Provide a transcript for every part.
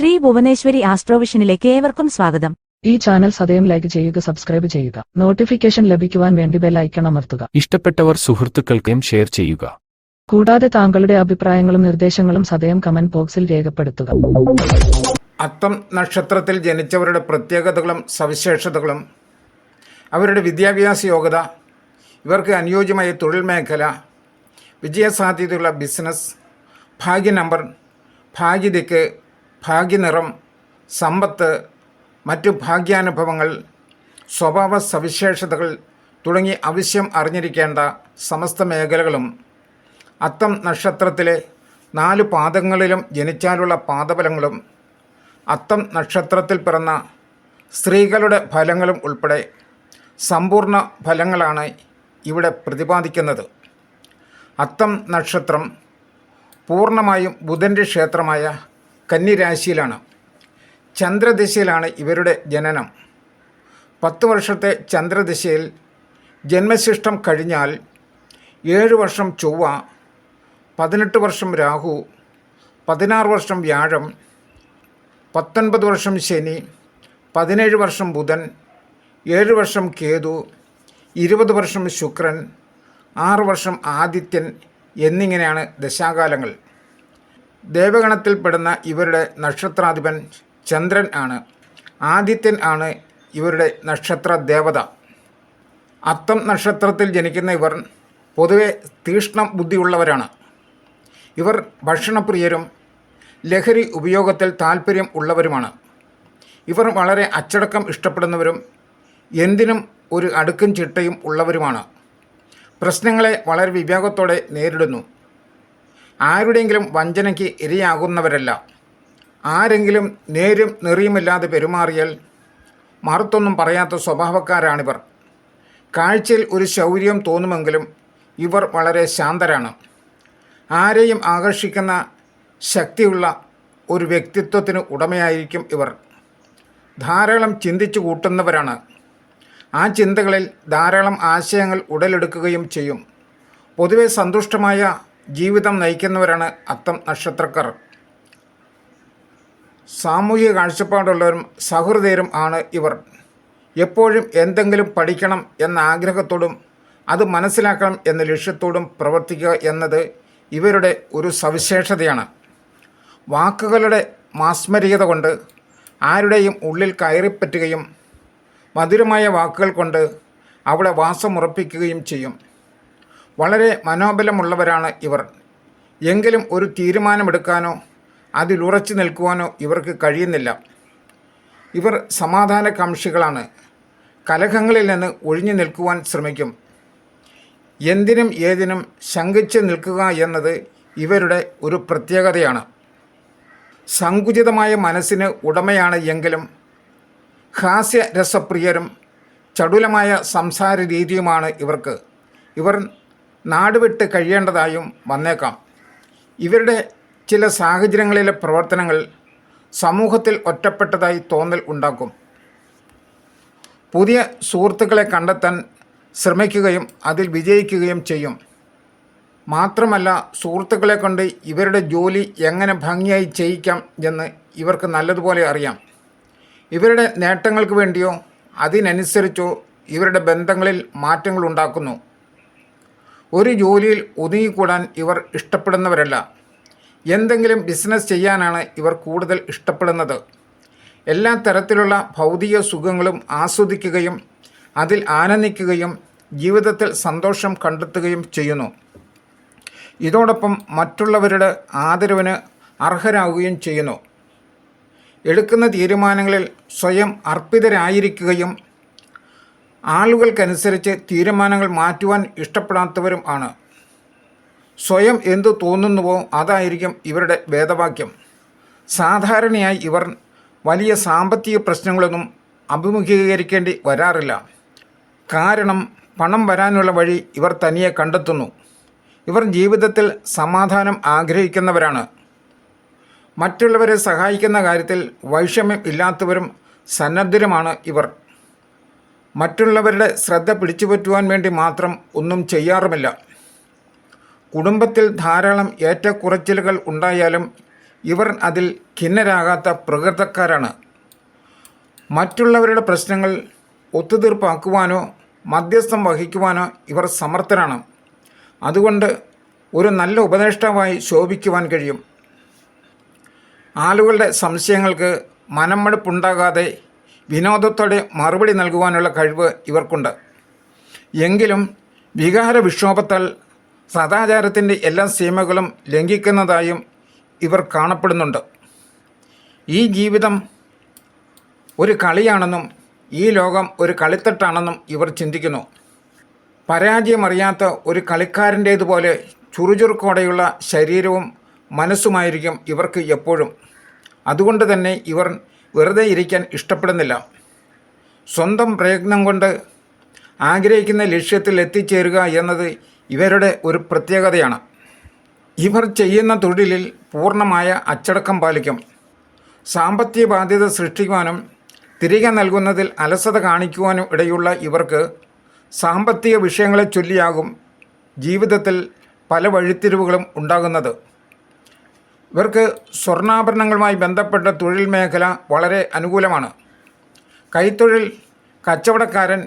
ശ്രീ ഭുവനേശ്വരി ആസ്ട്രോവിഷനിലേക്ക് ഏവർക്കും സ്വാഗതം. ഈ ചാനൽ സദയം ലൈക്ക് ചെയ്യുക സബ്സ്ക്രൈബ് ചെയ്യുക. നോട്ടിഫിക്കേഷൻ ലഭിക്കുവാൻ വേണ്ടി ബെൽ ഐക്കൺ അമർത്തുക. ഇഷ്ടപ്പെട്ടവർ സുഹൃത്തുക്കൾക്കും ഷെയർ ചെയ്യുക. കൂടാതെ താങ്കളുടെ അഭിപ്രായങ്ങളും നിർദ്ദേശങ്ങളും സദയം കമന്റ് ബോക്സിൽ രേഖപ്പെടുത്തുക. അത്തം നക്ഷത്രത്തിൽ ജനിച്ചവരുടെ പ്രത്യേകതകളും സവിശേഷതകളും അവരുടെ വിദ്യാഭ്യാസ യോഗ്യത ഇവർക്ക് അനുയോജ്യമായ തൊഴിൽ മേഖല വിജയസാധ്യതയുള്ള ബിസിനസ് ഭാഗ്യ നമ്പർ ഭാഗ്യദിക്ക് ഭാഗ്യനിറം സമ്പത്ത് മറ്റു ഭാഗ്യാനുഭവങ്ങൾ സ്വഭാവ സവിശേഷതകൾ തുടങ്ങി ആവശ്യം അറിഞ്ഞിരിക്കേണ്ട സമസ്ത മേഖലകളും അത്തം നക്ഷത്രത്തിലെ നാല് പാദങ്ങളിലും ജനിച്ചാലുള്ള പാദഫലങ്ങളും അത്തം നക്ഷത്രത്തിൽ പിറന്ന സ്ത്രീകളുടെ ഫലങ്ങളും ഉൾപ്പെടെ സമ്പൂർണ ഫലങ്ങളാണ് ഇവിടെ പ്രതിപാദിക്കുന്നത്. അത്തം നക്ഷത്രം പൂർണമായും ബുധന്റെ ക്ഷേത്രമായ കന്നിരാശിയിലാണ്. ചന്ദ്രദിശയിലാണ് ഇവരുടെ ജനനം. പത്ത് വർഷത്തെ ചന്ദ്രദിശയിൽ ജന്മശിഷ്ടം കഴിഞ്ഞാൽ ഏഴ് വർഷം ചൊവ്വ പതിനെട്ട് വർഷം രാഹു പതിനാറ് വർഷം വ്യാഴം പത്തൊൻപത് വർഷം ശനി പതിനേഴ് വർഷം ബുധൻ ഏഴ് വർഷം കേതു ഇരുപത് വർഷം ശുക്രൻ ആറ് വർഷം ആദിത്യൻ എന്നിങ്ങനെയാണ് ദശാകാലങ്ങൾ. ദേവഗണത്തിൽപ്പെടുന്ന ഇവരുടെ നക്ഷത്രാധിപൻ ചന്ദ്രൻ ആണ്. ആദിത്യൻ ആണ് ഇവരുടെ നക്ഷത്ര ദേവത അത്തം നക്ഷത്രത്തിൽ ജനിക്കുന്ന ഇവർ പൊതുവെ തീഷ്ണ ബുദ്ധിയുള്ളവരാണ്. ഇവർ ഭക്ഷണപ്രിയരും ലഹരി ഉപയോഗത്തിൽ താല്പര്യം ഉള്ളവരുമാണ്. ഇവർ വളരെ അച്ചടക്കം ഇഷ്ടപ്പെടുന്നവരും എന്തിനും ഒരു അടുക്കും ചിട്ടയും ഉള്ളവരുമാണ്. പ്രശ്നങ്ങളെ വളരെ വിവേകത്തോടെ നേരിടുന്നു. ആരുടെയെങ്കിലും വഞ്ചനയ്ക്ക് ഇരയാകുന്നവരല്ല. ആരെങ്കിലും നേരും നെറിയുമില്ലാതെ പെരുമാറിയാൽ മറുത്തൊന്നും പറയാത്ത സ്വഭാവക്കാരാണിവർ. കാഴ്ചയിൽ ഒരു ശൗര്യം തോന്നുമെങ്കിലും ഇവർ വളരെ ശാന്തരാണ്. ആരെയും ആകർഷിക്കുന്ന ശക്തിയുള്ള ഒരു വ്യക്തിത്വത്തിന് ഉടമയായിരിക്കും ഇവർ. ധാരാളം ചിന്തിച്ചു കൂട്ടുന്നവരാണ്. ആ ചിന്തകളിൽ ധാരാളം ആശയങ്ങൾ ഉടലെടുക്കുകയും ചെയ്യും. പൊതുവെ സന്തുഷ്ടമായ ജീവിതം നയിക്കുന്നവരാണ് അത്തം നക്ഷത്രക്കാർ. സാമൂഹിക കാഴ്ചപ്പാടുള്ളവരും സഹൃദയരും ആണ് ഇവർ. എപ്പോഴും എന്തെങ്കിലും പഠിക്കണം എന്ന ആഗ്രഹത്തോടും അത് മനസ്സിലാക്കണം എന്ന ലക്ഷ്യത്തോടും പ്രവർത്തിക്കുക എന്നത് ഇവരുടെ ഒരു സവിശേഷതയാണ്. വാക്കുകളുടെ മാസ്മരികത കൊണ്ട് ആരുടെയും ഉള്ളിൽ കയറിപ്പറ്റുകയും മധുരമായ വാക്കുകൾ കൊണ്ട് അവിടെ വാസമുറപ്പിക്കുകയും ചെയ്യും. വളരെ മനോബലമുള്ളവരാണ് ഇവർ. എങ്കിലും ഒരു തീരുമാനമെടുക്കാനോ അതിലുറച്ചു നിൽക്കുവാനോ ഇവർക്ക് കഴിയുന്നില്ല. ഇവർ സമാധാന കാംക്ഷികളാണ് കലഹങ്ങളിൽ നിന്ന് ഒഴിഞ്ഞു നിൽക്കുവാൻ ശ്രമിക്കും. എന്തിനും ഏതിനും ശങ്കിച്ച് നിൽക്കുക എന്നത് ഇവരുടെ ഒരു പ്രത്യേകതയാണ്. സങ്കുചിതമായ മനസ്സിന് ഉടമയാണ് എങ്കിലും ഹാസ്യരസപ്രിയരും ചടുലമായ സംസാര രീതിയുമാണ് ഇവർക്ക്. ഇവർ നാടുവിട്ട് കഴിയേണ്ടതായും വന്നേക്കാം. ഇവരുടെ ചില സാഹചര്യങ്ങളിലെ പ്രവർത്തനങ്ങൾ സമൂഹത്തിൽ ഒറ്റപ്പെട്ടതായി തോന്നൽ ഉണ്ടാക്കും. പുതിയ സുഹൃത്തുക്കളെ കണ്ടെത്താൻ ശ്രമിക്കുകയും അതിൽ വിജയിക്കുകയും ചെയ്യും. മാത്രമല്ല സുഹൃത്തുക്കളെ കൊണ്ട് ഇവരുടെ ജോലി എങ്ങനെ ഭംഗിയായി ചെയ്യിക്കാം എന്ന് ഇവർക്ക് നല്ലതുപോലെ അറിയാം. ഇവരുടെ നേട്ടങ്ങൾക്ക് വേണ്ടിയോ അതിനനുസരിച്ചോ ഇവരുടെ ബന്ധങ്ങളിൽ മാറ്റങ്ങൾ ഉണ്ടാക്കുന്നു ഒരു ജോലിയിൽ ഒതുങ്ങിക്കൂടാൻ ഇവർ ഇഷ്ടപ്പെടുന്നവരല്ല. എന്തെങ്കിലും ബിസിനസ് ചെയ്യാനാണ് ഇവർ കൂടുതൽ ഇഷ്ടപ്പെടുന്നത്. എല്ലാ തരത്തിലുള്ള ഭൗതിക സുഖങ്ങളും ആസ്വദിക്കുകയും അതിൽ ആനന്ദിക്കുകയും ജീവിതത്തിൽ സന്തോഷം കണ്ടെത്തുകയും ചെയ്യുന്നു. ഇതോടൊപ്പം മറ്റുള്ളവരുടെ ആദരവിന് അർഹരാകുകയും ചെയ്യുന്നു. എടുക്കുന്ന തീരുമാനങ്ങളിൽ സ്വയം അർപ്പിതരായിരിക്കുകയും ആളുകൾക്കനുസരിച്ച് തീരുമാനങ്ങൾ മാറ്റുവാൻ ഇഷ്ടപ്പെടാത്തവരും ആണ്. സ്വയം എന്തു തോന്നുന്നുവോ അതായിരിക്കും ഇവരുടെ വേദവാക്യം സാധാരണയായി ഇവർ വലിയ സാമ്പത്തിക പ്രശ്നങ്ങളൊന്നും അഭിമുഖീകരിക്കേണ്ടി വരാറില്ല. കാരണം പണം വരാനുള്ള വഴി ഇവർ തനിയെ കണ്ടെത്തുന്നു. ഇവർ ജീവിതത്തിൽ സമാധാനം ആഗ്രഹിക്കുന്നവരാണ്. മറ്റുള്ളവരെ സഹായിക്കുന്ന കാര്യത്തിൽ വൈഷമ്യം ഇല്ലാത്തവരും സന്നദ്ധരുമാണ് ഇവർ. മറ്റുള്ളവരുടെ ശ്രദ്ധ പിടിച്ചുപറ്റുവാൻ വേണ്ടി മാത്രം ഒന്നും ചെയ്യാറുമില്ല. കുടുംബത്തിൽ ധാരാളം ഏറ്റക്കുറച്ചിലുകൾ ഉണ്ടായാലും ഇവർ അതിൽ ഖിന്നരാകാത്ത പ്രകൃതക്കാരാണ്. മറ്റുള്ളവരുടെ പ്രശ്നങ്ങൾ ഒത്തുതീർപ്പാക്കുവാനോ മധ്യസ്ഥം വഹിക്കുവാനോ ഇവർ സമർത്ഥരാണ്. അതുകൊണ്ട് ഒരു നല്ല ഉപദേഷ്ടാവായി ശോഭിക്കുവാൻ കഴിയും. ആളുകളുടെ സംശയങ്ങൾക്ക് മനംമടുപ്പുണ്ടാകാതെ വിനോദത്തോടെ മറുപടി നൽകുവാനുള്ള കഴിവ് ഇവർക്കുണ്ട്. എങ്കിലും വികാര വിക്ഷോഭത്താൽ സദാചാരത്തിന്റെ എല്ലാ സീമകളും ലംഘിക്കുന്നതായും ഇവർ കാണപ്പെടുന്നുണ്ട്. ഈ ജീവിതം ഒരു കളിയാണെന്നും ഈ ലോകം ഒരു കളിത്തട്ടാണെന്നും ഇവർ ചിന്തിക്കുന്നു. പരാജയമറിയാത്ത ഒരു കളിക്കാരന്റേതുപോലെ ചുറുചുറുക്കോടെയുള്ള ശരീരവും മനസ്സുമായിരിക്കും ഇവർക്ക് എപ്പോഴും. അതുകൊണ്ട് തന്നെ ഇവർ വെറുതെ ഇരിക്കാൻ ഇഷ്ടപ്പെടുന്നില്ല. സ്വന്തം പ്രയത്നം കൊണ്ട് ആഗ്രഹിക്കുന്ന ലക്ഷ്യത്തിൽ എത്തിച്ചേരുക എന്നത് ഇവരുടെ ഒരു പ്രത്യേകതയാണ്. ഇവർ ചെയ്യുന്ന തൊഴിലിൽ പൂർണമായ അച്ചടക്കം പാലിക്കും. സാമ്പത്തിക ബാധ്യത സൃഷ്ടിക്കുവാനും തിരികെ നൽകുന്നതിൽ അലസത കാണിക്കുവാനും ഇടയുള്ള ഇവർക്ക് സാമ്പത്തിക വിഷയങ്ങളെ ചൊല്ലിയാകും ജീവിതത്തിൽ പല വഴിത്തിരിവുകളും ഉണ്ടാകുന്നത്. ഇവർക്ക് സ്വർണാഭരണങ്ങളുമായി ബന്ധപ്പെട്ട തൊഴിൽ മേഖല വളരെ അനുകൂലമാണ്. കൈത്തൊഴിൽ കച്ചവടക്കാരൻ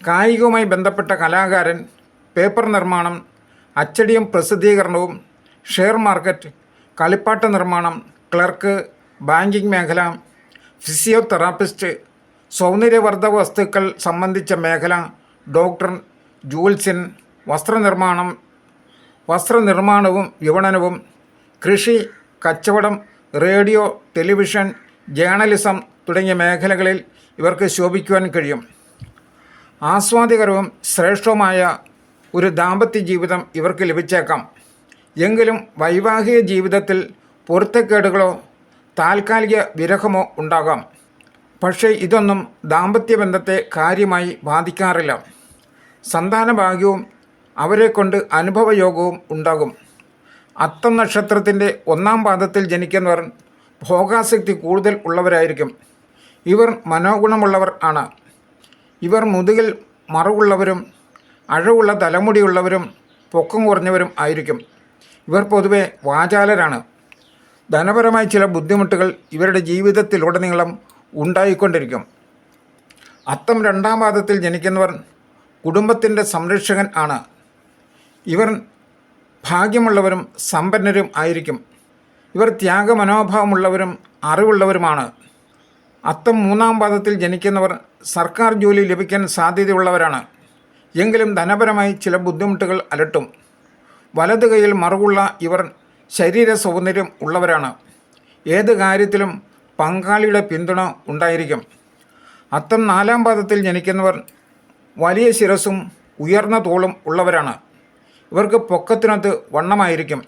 കായികവുമായി ബന്ധപ്പെട്ട കലാകാരൻ പേപ്പർ നിർമ്മാണം അച്ചടിയും പ്രസിദ്ധീകരണവും ഷെയർ മാർക്കറ്റ് കളിപ്പാട്ട നിർമ്മാണം ക്ലർക്ക് ബാങ്കിംഗ് മേഖല ഫിസിയോതെറാപ്പിസ്റ്റ് സൗന്ദര്യവർദ്ധ വസ്തുക്കൾ സംബന്ധിച്ച മേഖല ഡോക്ടർ ജൂൽസിൻ വസ്ത്രനിർമ്മാണം വസ്ത്രനിർമ്മാണവും വിപണനവും കൃഷി കച്ചവടം റേഡിയോ ടെലിവിഷൻ ജേണലിസം തുടങ്ങിയ മേഖലകളിൽ ഇവർക്ക് ശോഭിക്കുവാൻ കഴിയും. ആസ്വാദികരവും ശ്രേഷ്ഠവുമായ ഒരു ദാമ്പത്യ ജീവിതം ഇവർക്ക് ലഭിച്ചേക്കാം. എങ്കിലും വൈവാഹിക ജീവിതത്തിൽ പൊരുത്തക്കേടുകളോ താൽക്കാലിക വിരഹമോ ഉണ്ടാകാം. പക്ഷേ ഇതൊന്നും ദാമ്പത്യ ബന്ധത്തെ കാര്യമായി ബാധിക്കാറില്ല. സന്താന ഭാഗ്യവും അവരെ കൊണ്ട് അനുഭവയോഗവും ഉണ്ടാകും. അത്തം നക്ഷത്രത്തിന്റെ ഒന്നാം പാദത്തിൽ ജനിക്കുന്നവർ ഭോഗാസക്തി കൂടുതൽ ഉള്ളവരായിരിക്കും. ഇവർ മനോഗുണമുള്ളവർ ആണ്. ഇവർ മുതുകിൽ മറവുള്ളവരും അഴവുള്ള തലമുടിയുള്ളവരും പൊക്കം കുറഞ്ഞവരും ആയിരിക്കും. ഇവർ പൊതുവെ വാചാലരാണ്. ധനപരമായ ചില ബുദ്ധിമുട്ടുകൾ ഇവരുടെ ജീവിതത്തിലുടനീളം ഉണ്ടായിക്കൊണ്ടിരിക്കും. അത്തം രണ്ടാം പാദത്തിൽ ജനിക്കുന്നവർ കുടുംബത്തിന്റെ സംരക്ഷകൻ ആണ്. ഇവർ ഭാഗ്യമുള്ളവരും സമ്പന്നരും ആയിരിക്കും. ഇവർ ത്യാഗമനോഭാവമുള്ളവരും അറിവുള്ളവരുമാണ്. അത്തം മൂന്നാം പാദത്തിൽ ജനിക്കുന്നവർ സർക്കാർ ജോലി ലഭിക്കാൻ സാധ്യതയുള്ളവരാണ്. എങ്കിലും ധനപരമായി ചില ബുദ്ധിമുട്ടുകൾ അലട്ടും. വലത് കൈയിൽ മറുകുള്ള ഇവർ ശരീര സൗന്ദര്യം ഉള്ളവരാണ്. ഏത് കാര്യത്തിലും പങ്കാളിയുടെ പിന്തുണ ഉണ്ടായിരിക്കും. അത്തം നാലാം പാദത്തിൽ ജനിക്കുന്നവർ വലിയ ശിരസും ഉയർന്ന തോളും ഉള്ളവരാണ്. ഇവർക്ക് പൊക്കത്തിനകത്ത് വണ്ണമായിരിക്കും.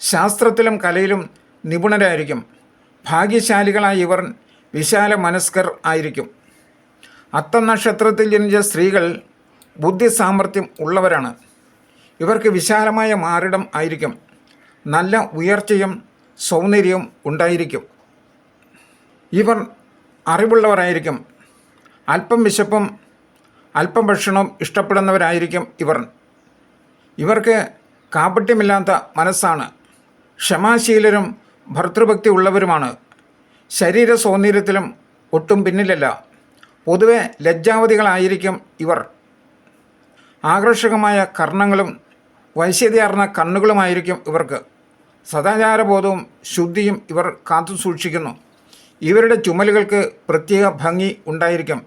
ശാസ്ത്രത്തിലും കലയിലും നിപുണരായിരിക്കും. ഭാഗ്യശാലികളായ ഇവർ വിശാല മനസ്കർ ആയിരിക്കും അത്തനക്ഷത്രത്തിൽ ജനിച്ച സ്ത്രീകൾ ബുദ്ധി സാമർഥ്യം ഉള്ളവരാണ്. ഇവർക്ക് വിശാലമായ മാറിടം ആയിരിക്കും. നല്ല ഉയർച്ചയും സൗന്ദര്യവും ഉണ്ടായിരിക്കും. ഇവർ അറിവുള്ളവരായിരിക്കും. അല്പം വിശപ്പും അല്പം ഭക്ഷണവും ഇഷ്ടപ്പെടുന്നവരായിരിക്കും ഇവർ. ഇവർക്ക് കാപട്യമില്ലാത്ത മനസ്സാണ്. ക്ഷമാശീലരും ഭർത്തൃഭക്തി ഉള്ളവരുമാണ്. ശരീര സൗന്ദര്യത്തിലും ഒട്ടും പിന്നിലല്ല. പൊതുവെ ലജ്ജാവതികളായിരിക്കും ഇവർ. ആകർഷകമായ കർണങ്ങളും വൈശ്യതയാർന്ന കണ്ണുകളുമായിരിക്കും ഇവർക്ക്. സദാചാരബോധവും ശുദ്ധിയും ഇവർ കാത്തു സൂക്ഷിക്കുന്നു. ഇവരുടെ ചുമലുകൾക്ക് പ്രത്യേക ഭംഗി ഉണ്ടായിരിക്കും.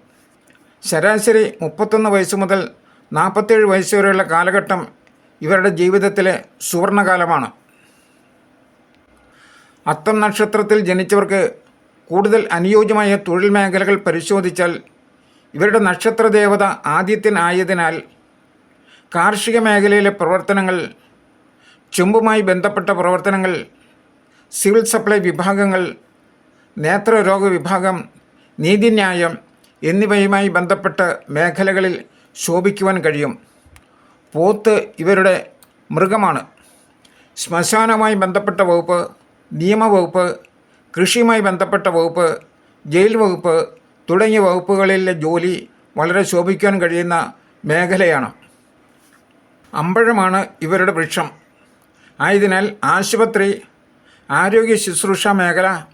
ശരാശരി മുപ്പത്തൊന്ന് വയസ്സ് മുതൽ നാൽപ്പത്തേഴ് വയസ്സ് വരെയുള്ള കാലഘട്ടം ഇവരുടെ ജീവിതത്തിലെ സുവർണകാലമാണ്. അത്തം നക്ഷത്രത്തിൽ ജനിച്ചവർക്ക് കൂടുതൽ അനുയോജ്യമായ തൊഴിൽ മേഖലകൾ പരിശോധിച്ചാൽ ഇവരുടെ നക്ഷത്രദേവത ആദ്യത്തിനായതിനാൽ കാർഷിക മേഖലയിലെ പ്രവർത്തനങ്ങൾ ചെമ്പുമായി ബന്ധപ്പെട്ട പ്രവർത്തനങ്ങൾ സിവിൽ സപ്ലൈ വിഭാഗങ്ങൾ നേത്രരോഗ വിഭാഗം നീതിന്യായം എന്നിവയുമായി ബന്ധപ്പെട്ട മേഖലകളിൽ ശോഭിക്കുവാൻ കഴിയും. പോത്ത് ഇവരുടെ മൃഗമാണ്. ശ്മശാനവുമായി ബന്ധപ്പെട്ട വകുപ്പ് നിയമവകുപ്പ് കൃഷിയുമായി ബന്ധപ്പെട്ട വകുപ്പ് ജയിൽ വകുപ്പ് തുടങ്ങിയ വകുപ്പുകളിലെ ജോലി വളരെ ശോഭിക്കാൻ കഴിയുന്ന മേഖലയാണ്. അമ്പഴമാണ് ഇവരുടെ വൃക്ഷം. ആയതിനാൽ ആശുപത്രി ആരോഗ്യ ശുശ്രൂഷ മേഖല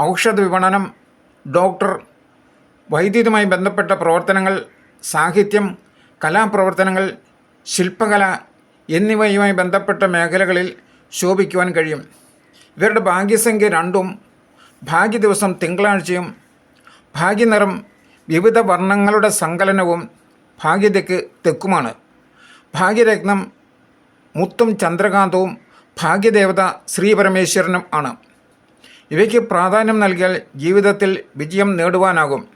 ഔഷധ വിപണനം ഡോക്ടർ വൈദ്യുതിയുമായി ബന്ധപ്പെട്ട പ്രവർത്തനങ്ങൾ സാഹിത്യം കലാപ്രവർത്തനങ്ങൾ ശില്പകല എന്നിവയുമായി ബന്ധപ്പെട്ട മേഖലകളിൽ ശോഭിക്കുവാൻ കഴിയും. ഇവരുടെ ഭാഗ്യസംഖ്യ രണ്ടും ഭാഗ്യ ദിവസം തിങ്കളാഴ്ചയും ഭാഗ്യനിറം വിവിധ വർണങ്ങളുടെ സങ്കലനവും ഭാഗ്യതയ്ക്ക് തെക്കുമാണ്. ഭാഗ്യരത്നം മുത്തും ചന്ദ്രകാന്തവും ഭാഗ്യദേവത ശ്രീപരമേശ്വരനും ആണ്. ഇവയ്ക്ക് പ്രാധാന്യം നൽകിയാൽ ജീവിതത്തിൽ വിജയം നേടുവാനാകും.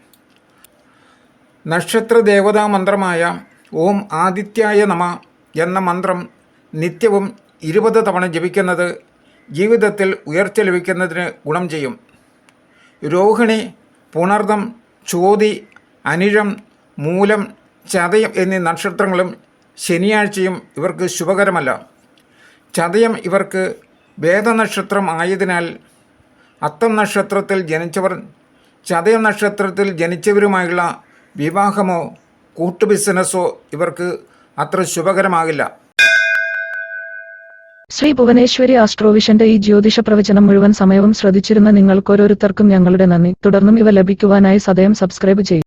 നക്ഷത്ര ദേവതാ മന്ത്രമായ ഓം ആദിത്യായ നമ എന്ന മന്ത്രം നിത്യവും ഇരുപത് തവണ ജപിക്കുന്നത് ജീവിതത്തിൽ ഉയർച്ച ലഭിക്കുന്നതിന് ഗുണം ചെയ്യും. രോഹിണി പുണർദം ചോതി അനിഴം മൂലം ചതയം എന്നീ നക്ഷത്രങ്ങളും ശനിയാഴ്ചയും ഇവർക്ക് ശുഭകരമല്ല. ചതയം ഇവർക്ക് വേദനക്ഷത്രം ആയതിനാൽ അത്തം നക്ഷത്രത്തിൽ ജനിച്ചവർ ചതയം നക്ഷത്രത്തിൽ ജനിച്ചവരുമായുള്ള വിവാഹമോ കൂട്ടു ബിസിനസ്സോ ഇവർക്ക് അത്ര ശുഭകരമാകില്ല. ശ്രീ ഭുവനേശ്വരി ആസ്ട്രോവിഷന്റെ ഈ ജ്യോതിഷ പ്രവചനം മുഴുവൻ സമയവും ശ്രദ്ധിച്ചിരുന്ന നിങ്ങൾക്കോരോരുത്തർക്കും ഞങ്ങളുടെ നന്ദി. തുടർന്നും ഇവ ലഭിക്കുവാനായി സദയം സബ്സ്ക്രൈബ് ചെയ്യുക